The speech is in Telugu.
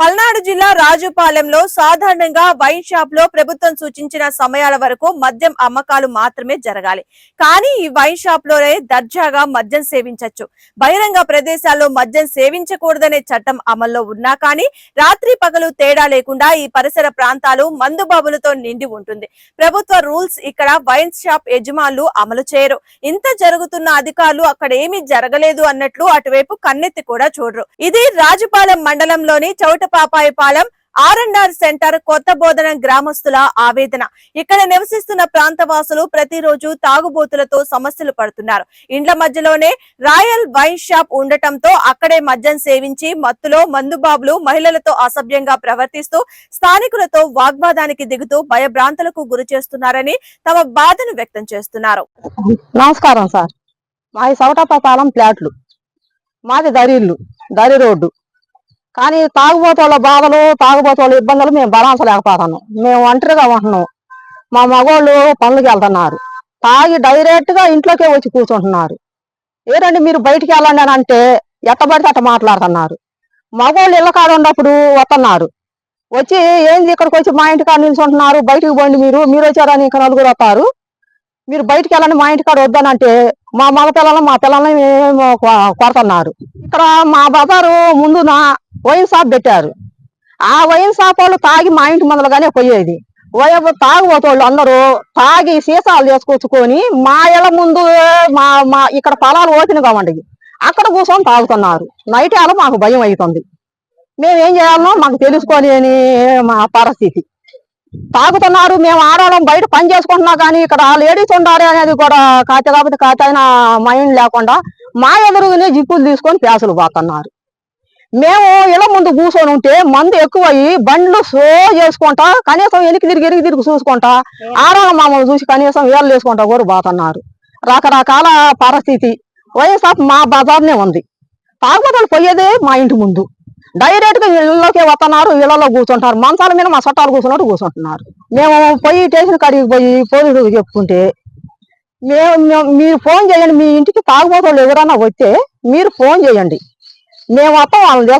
పల్నాడు జిల్లా రాజుపాలెంలో సాధారణంగా వైన్ షాప్లో ప్రభుత్వం సూచించిన సమయాల వరకు మద్యం అమ్మకాలు మాత్రమే జరగాలి. కానీ ఈ వైన్ షాప్లోనే దర్జాగా మద్యం సేవించొచ్చు. బహిరంగ ప్రదేశాల్లో మద్యం సేవించకూడదనే చట్టం అమల్లో ఉన్నా కానీ రాత్రి పగలు తేడా లేకుండా ఈ పరిసర ప్రాంతాలు మందుబాబులతో నిండి ఉంటుంది. ప్రభుత్వ రూల్స్ ఇక్కడ వైన్ షాప్ యజమానులు అమలు చేయరు. ఇంత జరుగుతున్న అధికారులు అక్కడ ఏమీ జరగలేదు అన్నట్లు అటువైపు కన్నెత్తి కూడా చూడరు. ఇది రాజుపాలెం మండలంలోని Chauta Papayapalem R and R center కొత్త బోధన గ్రామస్తుల ఆవేదన. ఇక్కడ నివసిస్తున్న ప్రాంతవాసులు ప్రతిరోజు తాగుబోతులతో సమస్యలు పడుతున్నారు. ఇండ్ల మధ్యలోనే రాయల్ వైన్ షాప్ ఉండటంతో అక్కడే మద్యం సేవించి మత్తులో మందుబాబులు మహిళలతో అసభ్యంగా ప్రవర్తిస్తూ స్థానికులతో వాగ్వాదానికి దిగుతూ భయభ్రాంతులకు గురి చేస్తున్నారని తమ బాధను వ్యక్తం చేస్తున్నారు. నమస్కారం సార్. మాది సవటపాలెం ప్లాట్లు. మాది దరిల్లు దరి రోడ్డు. కానీ తాగుబోతోళ్ళ బాధలు తాగుబోతోళ్ళ ఇబ్బందులు మేము భరాంచలేకపోతాను మేము ఒంటరిగా ఉంటున్నాం. మా మగవాళ్ళు పనులకు వెళ్తున్నారు. తాగి డైరెక్ట్గా ఇంట్లోకే వచ్చి కూర్చుంటున్నారు. ఏరండి మీరు బయటికి వెళ్ళండి అని అంటే ఎట్టబడితే అట్ట మాట్లాడుతున్నారు. మగవాళ్ళు ఇళ్ళ కాడ ఉన్నప్పుడు వస్తున్నారు. వచ్చి ఏంది ఇక్కడికి వచ్చి మా ఇంటి కాడ నిల్చుంటున్నారు? బయటికి పోండి మీరు. మీరు వచ్చారని ఇక్కడ నలుగురు వస్తారు. మీరు బయటికి వెళ్ళండి మా ఇంటి కాడ వద్దనంటే మా మగ పిల్లలు మా పిల్లల్ని మేము కొడుతున్నారు. ఇక్కడ మా బజారు ముందున వైన్ షాప్ పెట్టారు. ఆ వైన్ షాప్ వాళ్ళు తాగి మా ఇంటి ముందరగానే పోయేది. వయ తాగుబోతోళ్ళు అందరూ తాగి సీసాలు చేసుకొచ్చుకొని మా ఇళ్ళ ముందు మా మా ఇక్కడ పొలాలు ఓపెన్ కావండి. అక్కడ కూర్చొని తాగుతున్నారు. నైట్ వేళ మాకు భయం అవుతుంది మేమేం చేయాలనో మాకు తెలుసుకోలేని మా పరిస్థితి. తాగుతున్నారు మేము ఆడవాళ్ళం బయట పని చేసుకుంటున్నా కానీ ఇక్కడ లేడీస్ ఉండాలి అనేది కూడా కాత కాబట్టి కాత మైండ్ లేకుండా మా ఎదురుగానే జిప్పులు తీసుకొని ప్యాసులు పోతున్నారు. మేము ఇళ్ళ ముందు కూర్చొని ఉంటే మందు ఎక్కువయ్యి బండ్లు సో చేసుకుంటా కనీసం ఎనికి తిరిగి ఎనికి తిరిగి చూసుకుంటా ఆడవాళ్ళ మామూలు చూసి కనీసం వేళ్ళు వేసుకుంటా కూడా పోతున్నారు రకరకాల పరిస్థితి. వైఎస్ఆర్ మా బజార్నే ఉంది. తాగుబోతులు పోయేదే మా ఇంటి ముందు. డైరెక్ట్గా ఇళ్ళలోకి వస్తున్నారు ఇళ్ళలో కూర్చుంటారు. మంచాల మీద మా చట్టాలు కూర్చున్నట్టు కూర్చుంటున్నారు. మేము పోయి స్టేషన్ కాడికి పోయి పోలీసులకు చెప్పుకుంటే మేము మేము- మీరు ఫోన్ చేయండి మీ ఇంటికి తాగుబోతులు ఎవరైనా వస్తే మీరు ఫోన్ చేయండి. మేము వస్తాం వాళ్ళని